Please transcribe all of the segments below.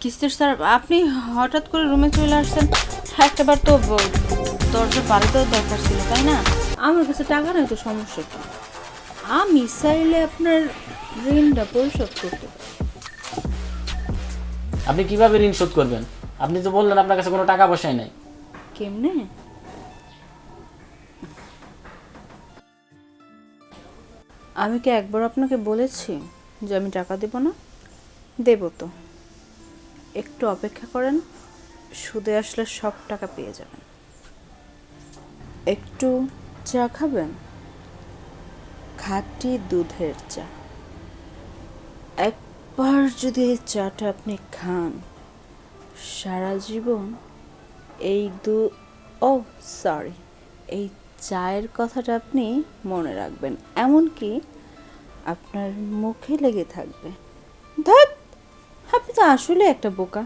কিস্তির স্যার আপনি হঠাৎ করে রুমে চলে আসছেন। একটাবার তো দরজা পাড়ে দেওয়ার দরকার ছিল তাই না? আমার কাছে টাকা নেই তো সমস্যা কি? আমি চাইলে আপনার ঋণটা পরিশোধ করতে আপনি কীভাবে ঋণ শোধ করবেন? আপনি তো বললেন আপনার কাছে কোনো টাকা পয়সাই নাই। কেমনে? আমি কি একবার আপনাকে বলেছি যে আমি টাকা দেব না? দেব তো। একটু অপেক্ষা করেন, সুদে আসলে সব টাকা পেয়ে যাবেন। একটু চা খাবেন? খাঁটি দুধের চা। একবার যদি এই চাটা আপনি খান, সারা জীবন এই দু, ও সরি এই চায়ের কথাটা আপনি মনে রাখবেন। এমনকি আপনার মুখে লেগে থাকবে। ধ্যাৎ আপনি তো আসলে একটা বোকা।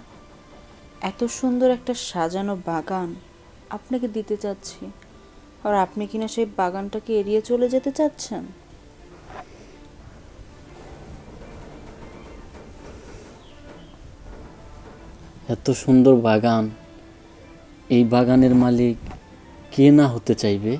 এত সুন্দর একটা সাজানো বাগান আপনাকে দিতে চাচ্ছি। আর আপনি কিনা সেই বাগানটাকে এড়িয়ে চলে যেতে চাচ্ছেন? এত সুন্দর বাগান, এই বাগানের মালিক কে না হতে চাইবে?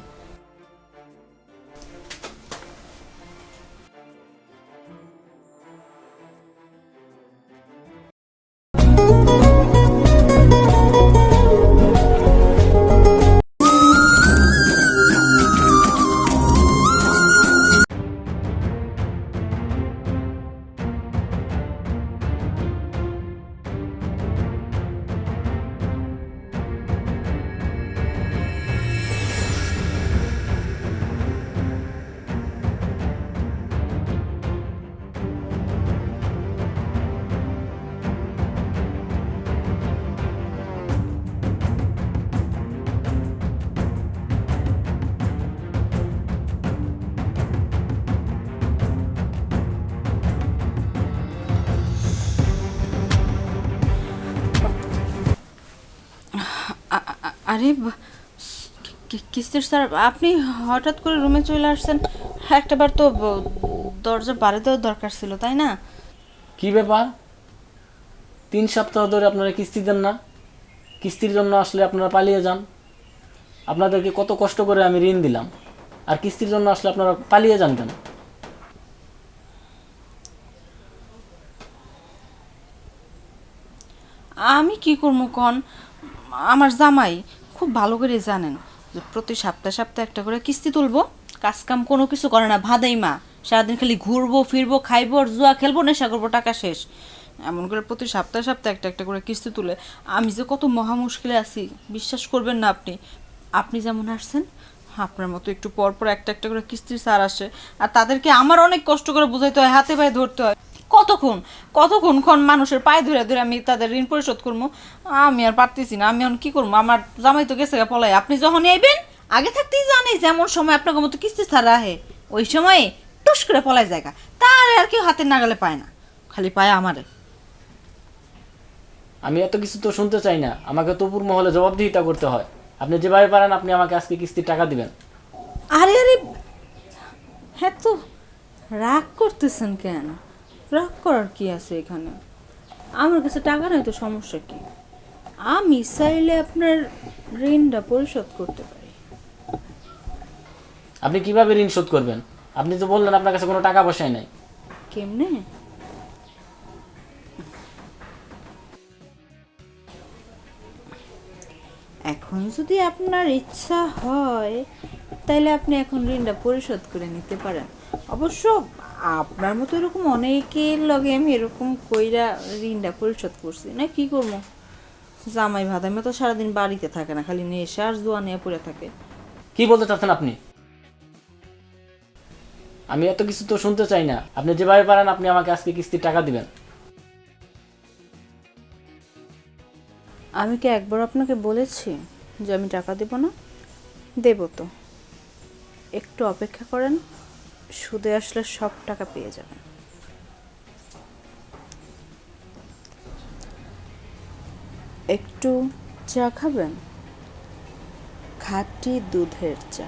আরে কিস্তির স্যার আপনি হঠাৎ করে রুমে চলে আসছেন। একটাবার তো দরজা বাড়ি দেওয়ার দরকার ছিল তাই না? কি ব্যাপার? তিন সপ্তাহ ধরে আপনারা কিস্তি দেন না। কিস্তির জন্য আসলে আপনারা পালিয়ে যান। আপনাদেরকে কত কষ্ট করে আমি ঋণ দিলাম। আর কিস্তির জন্য আসলে আপনারা পালিয়ে যান কেন? আমি কি করব কন? আমার জামাই খুব ভালো করে জানেন যে প্রতি সপ্তাহে সপ্তাহে একটা করে কিস্তি তুলবো, কাজ কাম কোনো কিছু করে না, ভাদাই মা। সারাদিন খালি ঘুরবো, ফিরবো, খাইবো আর জুয়া খেলব, নেশা করব, টাকা শেষ। এমন করে প্রতি সপ্তাহে সপ্তাহে একটা একটা করে কিস্তি তুলে, আমি যে কত মহা মুশকিলে আছি, বিশ্বাস করবেন না আপনি। আপনি যেমন আসছেন, আপনার মতো একটু পর পর একটা একটা করে কিস্তির সার আসে। আর তাদেরকে আমার অনেক কষ্ট করে বোঝাইতে হয়, হাতে পায়ে ধরতে হয়। কতক্ষণ? কতক্ষণ ক্ষণ মানুষের পায়ে ধরে ধরে আমি তাদের ঋণ পরিশোধ করব আমি আর পারতেছি না আমি এখন কি করব আমার জামাই তো গেছে গা পলাই আপনি যখন আইবেন আগে থাকতেই জানি যেমন সময় আপনাকে মতো কিস্তি ছাড়া আহে ওই সময়ে টুস করে পলাই জায়গা তার আর কেউ হাতের নাগালে পায় না। খালি পায় আমারে। আমি এত কিছু তো শুনতে চাই না। আমাকে তপুর মহলে জবাবদিহিতা করতে হয়। আপনি যেভাবে পারেন আপনি আমাকে আজকে কিস্তির টাকা দিবেন। আরে আরে হ্যাঁ তো রাগ করতেছেন কেন? রাগ করার কি আছে এখানে? আমার কাছে টাকা নেই তো সমস্যা কি? আমি চাইলে আপনার ঋণটা পরিশোধ করতে পারি। আপনি কীভাবে ঋণ শোধ করবেন? আপনি তো বললেন আপনার কাছে কোনো টাকা পয়সাই নাই। কেমনে? এখন যদি আপনার ইচ্ছা হয় তাহলে আপনি এখন ঋণটা পরিশোধ করে নিতে পারেন। অবশ্য আপনার মতো এরকম অনেকের লগে আমি এরকম কইরা ঋণটা পরিশোধ করছি। না কি করব? জামাই ভাদামে তো সারাদিন বাড়িতে থাকে না খালি নেশা আর জোয়া নিয়ে পড়ে থাকে। কি বলতে চাচ্ছেন আপনি? আমি এত কিছু তো শুনতে চাই না। আপনি যেভাবে পারেন আপনি আমাকে আজকে কিস্তির টাকা দিবেন। আমি কি একবার আপনাকে বলেছি যে আমি টাকা দেব না? দেব তো। একটু অপেক্ষা করেন। সুদে আসলে সব টাকা পেয়ে যাবেন। একটু চা খাবেন? খাঁটি দুধের চা।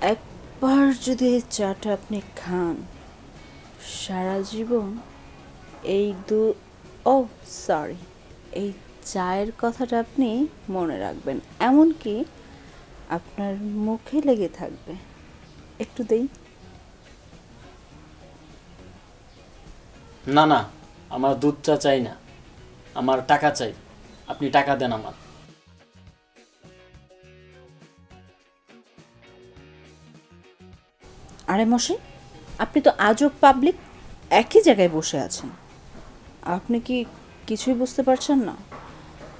একবার যদি এই চাটা আপনি খান, সারা জীবন এই দু, ও সরি এই চায়ের কথাটা আপনি মনে রাখবেন। এমনকি আপনার মুখে লেগে থাকবে। একটু দেই। না না আমার দুধ চা চাই না। আমার টাকা চাই। আপনি টাকা দেন আমার। আরে মশাই আপনি তো আজব পাবলিক একই জায়গায় বসে আছেন। আপনি কি কিছুই বুঝতে পারছেন না?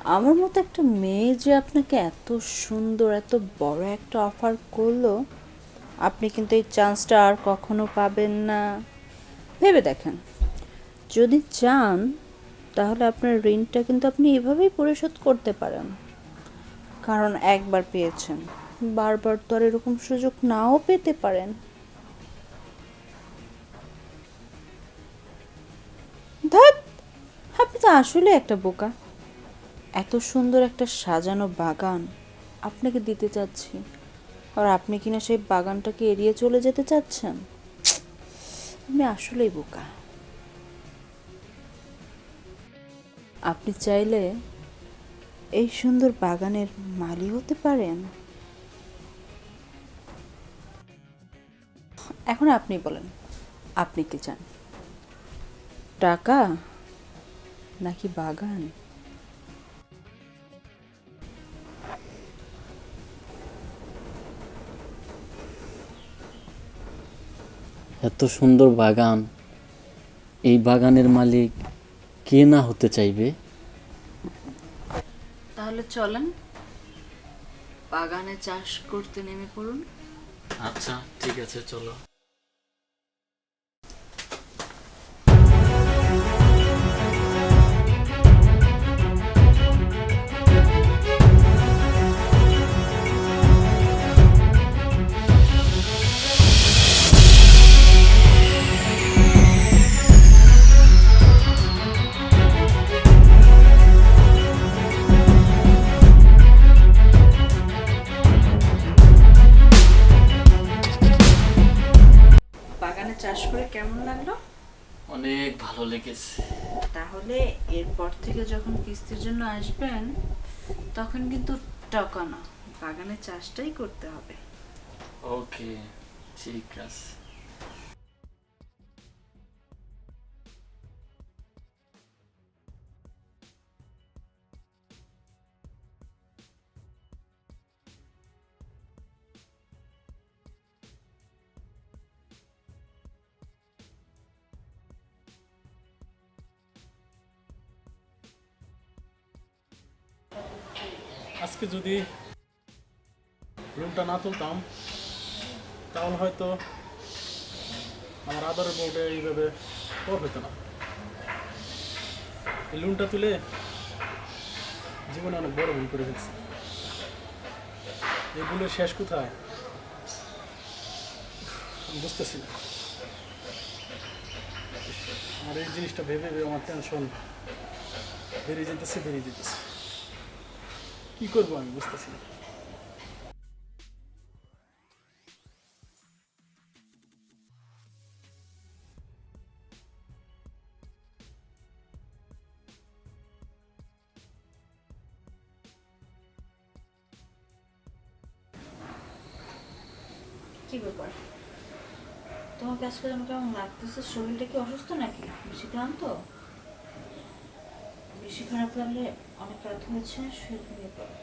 আমার মতো একটা মেয়ে যে আপনাকে এত সুন্দর এত বড় একটা অফার করল আপনি কিন্তু এই চান্সটা আর কখনো পাবেন না। ভেবে দেখেন, যদি চান, তাহলে আপনার ঋণটা কিন্তু আপনি এভাবেই পরিশোধ করতে পারেন। কারণ একবার পেয়েছেন, বারবার তো আর এরকম সুযোগ নাও পেতে পারেন। আপনি তো আসলে একটা বোকা। এত সুন্দর একটা সাজানো বাগান আপনাকে দিতে চাচ্ছি। আর আপনি কিনা সেই বাগানটাকে এড়িয়ে চলে যেতে চাচ্ছেন? আমি আসলেই বোকা। আপনি চাইলে এই সুন্দর বাগানের মালি হতে পারেন। এখন আপনি বলেন, আপনি কি চান? টাকা নাকি বাগান? এত সুন্দর বাগান এই বাগানের মালিক কে না হতে চাইবে? তাহলে চলেন বাগানে চাষ করতে নেমে পড়ুন। আচ্ছা ঠিক আছে চলো। কেমন লাগল? অনেক ভালো লেগেছে। তাহলে এরপর থেকে যখন কিস্তির জন্য আসবেন তখন কিন্তু টাকা না বাগানে চাষটাই করতে হবে। ওকে ঠিক আছে। আজকে যদি রুমটা না তুলতাম, তাহলে হয়তো আমার আদরের বোর্ডে এইভাবে পর হতো না। এই লোনটা তুলে জীবনে অনেক বড় ভুল করে ফেলছি। ভুলের শেষ কোথায়? বুঝতেছি না। আমার এই জিনিসটা ভেবে ভেবে আমার টেনশন বেড়ে যেতেছে বেড়ে যেতেছে। কি করব আমি বুঝতেছি কি ব্যাপার? তোমাকে আজকে কেমন লাগতেছে? শরীরটা কি অসুস্থ নাকি? বেশি ক্লান্ত? বেশি খারাপ লাগলে অনেক রাত হয়েছে শুয়ে ঘুমিয়ে পড়ো।